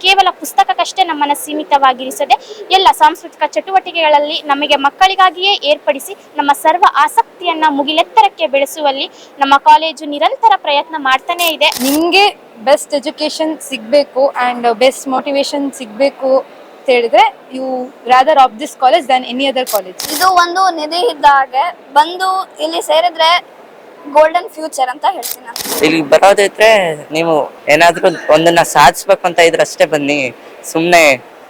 ಕೇವಲ ಪುಸ್ತಕಕ್ಕಷ್ಟೇ ನಮ್ಮನ್ನು ಸೀಮಿತವಾಗಿರಿಸದೆ ಎಲ್ಲ ಸಾಂಸ್ಕೃತಿಕ ಚಟುವಟಿಕೆಗಳಲ್ಲಿ ನಮಗೆ ಮಕ್ಕಳಿಗಾಗಿಯೇ ಏರ್ಪಡಿಸಿ ನಮ್ಮ ಸರ್ವ ಆಸಕ್ತಿಯನ್ನ ಮುಗಿಲೆತ್ತರಕ್ಕೆ ಬೆಳೆಸುವಲ್ಲಿ ನಮ್ಮ ಕಾಲೇಜು ನಿರಂತರ ಪ್ರಯತ್ನ ಮಾಡ್ತಾನೇ ಇದೆ. ನಿಮಗೆ ಬೆಸ್ಟ್ ಎಜುಕೇಶನ್ ಸಿಗಬೇಕು ಆ್ಯಂಡ್ ಬೆಸ್ಟ್ ಮೋಟಿವೇಶನ್ ಸಿಗಬೇಕು ಅಂತ ಹೇಳಿದ್ರೆ you rather of this college than any other college ಇದು ಒಂದು ನಿಧಿ ಇದ್ದ ಹಾಗೆ ಬಂದು ಇಲ್ಲಿ ಸೇರಿದ್ರೆ ಗೋಲ್ಡನ್ ಫ್ಯೂಚರ್ ಅಂತ ಹೇಳ್ತೀನಿ ನಾನು. ಇಲ್ಲಿ ಬರೋದಿದ್ರೆ ನೀವು ಏನಾದ್ರೂ ಒಂದನ್ನ ಸಾಧಿಸ್ಬೇಕು ಅಂತ ಇದ್ರೆ ಅಷ್ಟೇ ಬನ್ನಿ. ಸುಮ್ಮನೆ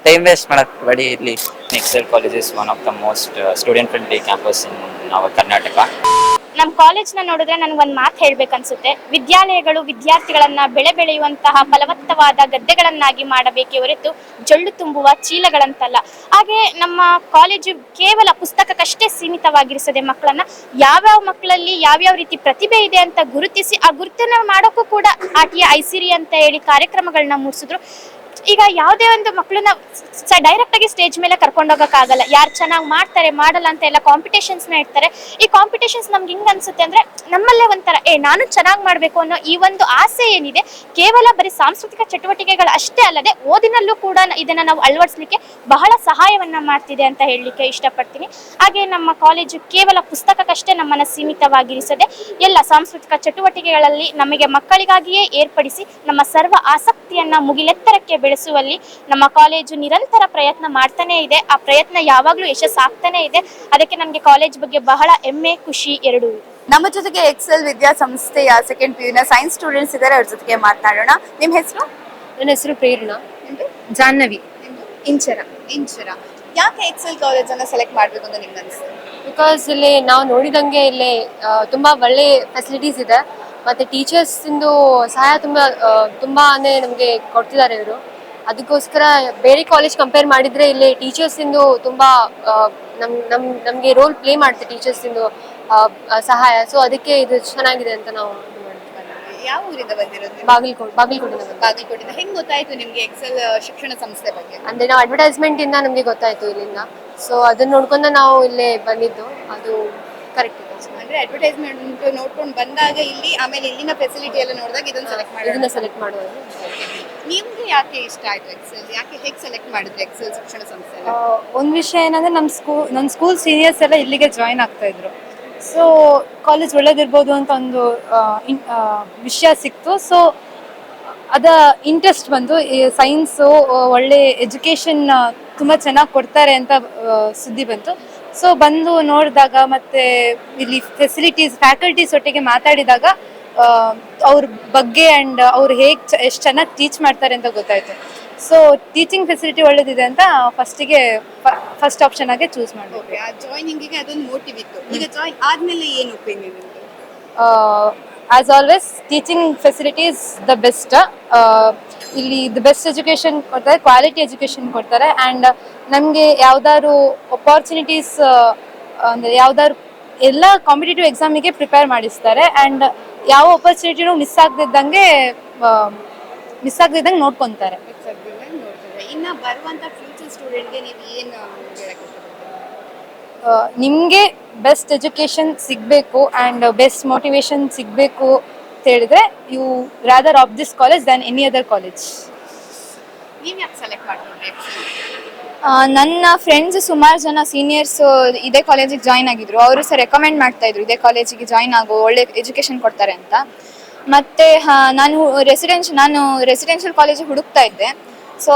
ಟೈಮ್ ವೇಸ್ಟ್ ಮಾಡಕ್ ಬಡಿ ಇಲ್ಲಿ. Next college is one of the most student friendly campus in our Karnataka. ನಮ್ಮ ಕಾಲೇಜ್ನ ನೋಡಿದ್ರೆ ನನಗೊಂದು ಮಾತು ಹೇಳ್ಬೇಕನ್ಸುತ್ತೆ ವಿದ್ಯಾಲಯಗಳು ವಿದ್ಯಾರ್ಥಿಗಳನ್ನ ಬೆಳೆ ಬೆಳೆಯುವಂತಹ ಫಲವತ್ತವಾದ ಗದ್ದೆಗಳನ್ನಾಗಿ ಮಾಡಬೇಕೇ ಹೊರತು ಜೊಳ್ಳು ತುಂಬುವ ಚೀಲಗಳಂತಲ್ಲ. ಹಾಗೆ ನಮ್ಮ ಕಾಲೇಜು ಕೇವಲ ಪುಸ್ತಕಕ್ಕಷ್ಟೇ ಸೀಮಿತವಾಗಿರಿಸದೆ ಮಕ್ಕಳನ್ನ. ಯಾವ್ಯಾವ ಮಕ್ಕಳಲ್ಲಿ ಯಾವ್ಯಾವ ರೀತಿ ಪ್ರತಿಭೆ ಇದೆ ಅಂತ ಗುರುತಿಸಿ ಆ ಗುರುತನ್ನು ಮಾಡೋಕ್ಕೂ ಕೂಡ ಆಟಿಯ ಐಸಿರಿ ಅಂತ ಹೇಳಿ ಕಾರ್ಯಕ್ರಮಗಳನ್ನ ಮೂಡಿಸಿದ್ರು. ಈಗ ಯಾವುದೇ ಒಂದು ಮಕ್ಕಳನ್ನ ಡೈರೆಕ್ಟ್ ಆಗಿ ಸ್ಟೇಜ್ ಮೇಲೆ ಕರ್ಕೊಂಡೋಗಕ್ಕಾಗಲ್ಲ ಯಾರು ಚೆನ್ನಾಗಿ ಮಾಡ್ತಾರೆ, ಮಾಡಲ್ಲ ಅಂತ ಎಲ್ಲ ಕಾಂಪಿಟೇಷನ್ಸ್ನ ಇಡ್ತಾರೆ. ಈ ಕಾಂಪಿಟೇಷನ್ಸ್ ನಮ್ಗೆ ಹಿಂಗ್ ಅನ್ಸುತ್ತೆ ಅಂದ್ರೆ ನಮ್ಮಲ್ಲೇ ಒಂಥರ, ಏ, ನಾನು ಚೆನ್ನಾಗಿ ಮಾಡಬೇಕು ಅನ್ನೋ ಈ ಒಂದು ಆಸೆ ಏನಿದೆ, ಕೇವಲ ಬರೀ ಸಾಂಸ್ಕೃತಿಕ ಚಟುವಟಿಕೆಗಳು ಅಷ್ಟೇ ಅಲ್ಲದೆ ಓದಿನಲ್ಲೂ ಕೂಡ ಇದನ್ನ ನಾವು ಅಳವಡಿಸ್ಲಿಕ್ಕೆ ಬಹಳ ಸಹಾಯವನ್ನ ಮಾಡ್ತಿದೆ ಅಂತ ಹೇಳಲಿಕ್ಕೆ ಇಷ್ಟಪಡ್ತೀನಿ. ಹಾಗೆ ನಮ್ಮ ಕಾಲೇಜು ಕೇವಲ ಪುಸ್ತಕಕ್ಕಷ್ಟೇ ನಮ್ಮನ್ನ ಸೀಮಿತವಾಗಿರಿಸದೆ, ಎಲ್ಲ ಸಾಂಸ್ಕೃತಿಕ ಚಟುವಟಿಕೆಗಳಲ್ಲಿ ನಮಗೆ ಮಕ್ಕಳಿಗಾಗಿಯೇ ಏರ್ಪಡಿಸಿ ನಮ್ಮ ಸರ್ವ ಆಸಕ್ತಿಯನ್ನ ಮುಗಿಲೆತ್ತರಕ್ಕೆ ಬೆಳೆಸುವಲ್ಲಿ ನಮ್ಮ ಕಾಲೇಜು ನಿರಂತರ ಪ್ರಯತ್ನ ಮಾಡ್ತಾನೆ ಇದೆ. ಆ ಪ್ರಯತ್ನ ಯಾವಾಗಲೂ ಯಶಸ್ಸಾಗ್ತಾನೆ ಇದೆ. ಅದಕ್ಕೆ ನಮಗೆ ಕಾಲೇಜ್ ಬಗ್ಗೆ ಬಹಳ ಹೆಮ್ಮೆ ಖುಷಿ ಎರಡೂ ನಮ್ಮ ಜೊತೆಗೆ ಎಕ್ಸೆಲ್ ವಿದ್ಯಾಸಂಸ್ಥೆಯ ಸೆಕೆಂಡ್ ಪಿ ನ ಸೈನ್ಸ್ ಸ್ಟೂಡೆಂಟ್ಸ್ ಇದ್ದಾರೆ. ಅವ್ರ ಜೊತೆಗೆ ಮಾತನಾಡೋಣ. ನಿಮ್ಮ ಹೆಸರು? ನನ್ನ ಹೆಸರು ಪ್ರೇರಣಾ. ಜಾಹ್ನವಿ. ಇಂಚರ. ಇಂಚರ. ಯಾಕೆ ಎಕ್ಸೆಲ್ ಕಾಲೇಜ್ ಅನ್ನ ಸೆಲೆಕ್ಟ್ ಮಾಡ್ಬೇಕು ಅಂತ ನಿಮ್ಗೆ ಅನಿಸ್ತು ಬಿಕಾಸ್ ಇಲ್ಲಿ ನಾವು ನೋಡಿದಂಗೆ ಇಲ್ಲಿ ತುಂಬಾ ಒಳ್ಳೆ ಫೆಸಿಲಿಟೀಸ್ ಇದೆ. ಮತ್ತೆ ಟೀಚರ್ಸ್ ಇಂದು ಸಹಾಯ ತುಂಬಾ ತುಂಬಾ ತುಂಬಾನೇ ನಮಗೆ ಕೊಡ್ತಿದ್ದಾರೆ ಇವರು. ಅದಕ್ಕೋಸ್ಕರ ಬೇರೆ ಕಾಲೇಜ್ ಕಂಪೇರ್ ಮಾಡಿದ್ರೆ ಇಲ್ಲಿ ಟೀಚರ್ಸ್ ಇಂದು ತುಂಬಾ ನಮ್ ನಮ್ ನಮ್ಗೆ ರೋಲ್ ಪ್ಲೇ ಮಾಡುತ್ತೆ ಟೀಚರ್ಸ್ ಇಂದು ಸಹಾಯ. ಸೊ ಅದಕ್ಕೆ ಇದು ಚೆನ್ನಾಗಿದೆ ಅಂತ ನಾವು. ಯಾವ ಊರಿಂದ ಬಂದಿರೋದು ಬಾಗಲಕೋಟೆ ಬಾಗಲಕೋಟೆ ಬಾಗಲಕೋಟೆ ಹೆಂಗ್ ಗೊತ್ತಾಯ್ತು ನಿಮ್ಗೆ ಎಕ್ಸೆಲ್ ಶಿಕ್ಷಣ ಸಂಸ್ಥೆ ಬಗ್ಗೆ? ಅಂದ್ರೆ ನಾವು ಅಡ್ವರ್ಟೈಸ್ಮೆಂಟ್ ಇಂದ ನಮಗೆ ಗೊತ್ತಾಯ್ತು ಇಲ್ಲಿಂದ. ಸೊ ಅದನ್ನ ನೋಡ್ಕೊಂಡ ನಾವು ಇಲ್ಲೇ ಬಂದಿದ್ದು. ಅದು ಕರೆಕ್ಟ್ ಅಂದ್ರೆ ಅಡ್ವರ್ಟೈಸ್ಮೆಂಟ್ ನೋಡ್ಕೊಂಡು ಬಂದಾಗ ಇಲ್ಲಿ ಆಮೇಲೆ ಇಲ್ಲಿನ ಫೆಸಿಲಿಟಿ ಎಲ್ಲ ನೋಡಿದಾಗ ಇದನ್ನ ಸೆಲೆಕ್ಟ್ ಇದನ್ನ ಸೆಲೆಕ್ಟ್ ಮಾಡುವುದು ನಿಮ್ಗೆ ಯಾಕೆ ಇಷ್ಟ ಆಯ್ತು ಎಕ್ಸೆಲ್ ಯಾಕೆ ಹೇಗೆ ಸೆಲೆಕ್ಟ್ ಮಾಡಿದ್ರಿ ಎಕ್ಸೆಲ್ ಶಿಕ್ಷಣ ಸಂಸ್ಥೆ ಒಂದು ವಿಷಯ ಏನಂದ್ರೆ ನಮ್ಮ ಸ್ಕೂಲ್ ನನ್ನ ಸ್ಕೂಲ್ ಸೀನಿಯರ್ಸ್ ಎಲ್ಲ ಇಲ್ಲಿಗೆ ಜಾಯಿನ್ ಆಗ್ತಾ ಇದ್ರು. ಸೊ ಕಾಲೇಜ್ ಒಳ್ಳೇದಿರ್ಬೋದು ಅಂತ ಒಂದು ವಿಷಯ ಸಿಕ್ತು. ಸೊ ಅದ ಇಂಟ್ರೆಸ್ಟ್ ಬಂದು ಸೈನ್ಸು ಒಳ್ಳೆ ಎಜುಕೇಶನ್ ತುಂಬ ಚೆನ್ನಾಗಿ ಕೊಡ್ತಾರೆ ಅಂತ ಸುದ್ದಿ ಬಂತು. ಸೊ ಬಂದು ನೋಡಿದಾಗ ಮತ್ತೆ ಇಲ್ಲಿ ಫೆಸಿಲಿಟೀಸ್ ಫ್ಯಾಕಲ್ಟೀಸ್ ಒಟ್ಟಿಗೆ ಮಾತಾಡಿದಾಗ ಅವ್ರ ಬಗ್ಗೆ ಆ್ಯಂಡ್ ಅವ್ರು ಹೇಗೆ ಎಷ್ಟು ಚೆನ್ನಾಗಿ ಟೀಚ್ ಮಾಡ್ತಾರೆ ಅಂತ ಗೊತ್ತಾಯ್ತು. ಸೊ ಟೀಚಿಂಗ್ ಫೆಸಿಲಿಟಿ ಒಳ್ಳೇದಿದೆ ಅಂತ ಫಸ್ಟಿಗೆ ಫಸ್ಟ್ ಆಪ್ಷನ್ ಆಗಿ ಚೂಸ್ ಮಾಡಬೇಕು ಜಾಯ್ನಿಂಗಿಗೆ ಅದೊಂದು ಮೋಟಿವ್ ಇತ್ತು. ಈಗ ಜಾಯಿನ್ ಆದ್ಮೇಲೆ ಏನು opinion as always teaching facilities the best ಇಲ್ಲಿ ದ ಬೆಸ್ಟ್ ಎಜುಕೇಶನ್ ಕೊಡ್ತಾರೆ ಕ್ವಾಲಿಟಿ ಎಜುಕೇಶನ್ ಕೊಡ್ತಾರೆ ಆ್ಯಂಡ್ ನಮಗೆ ಯಾವ್ದಾದ್ರು ಅಪಾರ್ಚುನಿಟೀಸ್ ಅಂದರೆ ಯಾವ್ದಾದ್ರು ಎಲ್ಲ ಕಾಂಪಿಟೇಟಿವ್ ಎಕ್ಸಾಮಿಗೆ ಪ್ರಿಪೇರ್ ಮಾಡಿಸ್ತಾರೆ ಆ್ಯಂಡ್ ಯಾವ ಅಪರ್ಚುನಿಟಿನೂ ಮಿಸ್ ಆಗದಿದ್ದಂಗೆ ಮಿಸ್ ಆಗದಿದ್ದಂಗೆ ನೋಡ್ಕೊತಾರೆ. ನೋಡ್ತೇವೆ ಇನ್ನ ಬರುವಂತ ಫ್ಯೂಚರ್ ಸ್ಟೂಡೆಂಟ್ಗೆ ನೀವು ಏನು ಹೇಳಕ್ಕೆ ನಿಮಗೆ ಬೆಸ್ಟ್ ಎಜುಕೇಶನ್ ಸಿಗಬೇಕು ಆ್ಯಂಡ್ ಬೆಸ್ಟ್ ಮೋಟಿವೇಶನ್ ಸಿಗಬೇಕು ಅಂತ ಹೇಳಿದ್ರೆ you rather of this college than any other college ನೀವು ಯಾಕೆ ಸೆಲೆಕ್ಟ್ ಮಾಡ್ಕೊಂಡ್ರಿ? ನನ್ನ ಫ್ರೆಂಡ್ಸ್ ಸುಮಾರು ಜನ ಸೀನಿಯರ್ಸ್ ಇದೇ ಕಾಲೇಜಿಗೆ ಜಾಯ್ನ್ ಆಗಿದ್ರು. ಅವರು ಸಹ ರೆಕಮೆಂಡ್ ಮಾಡ್ತಾ ಇದ್ರು, ಇದೇ ಕಾಲೇಜಿಗೆ ಜಾಯ್ನ್ ಆಗೋ, ಒಳ್ಳೆ ಎಜುಕೇಶನ್ ಕೊಡ್ತಾರೆ ಅಂತ. ಮತ್ತೆ ನಾನು ರೆಸಿಡೆನ್ಶ್ ನಾನು ರೆಸಿಡೆನ್ಷಿಯಲ್ ಕಾಲೇಜಿಗೆ ಹುಡುಕ್ತಾ ಇದ್ದೆ. ಸೊ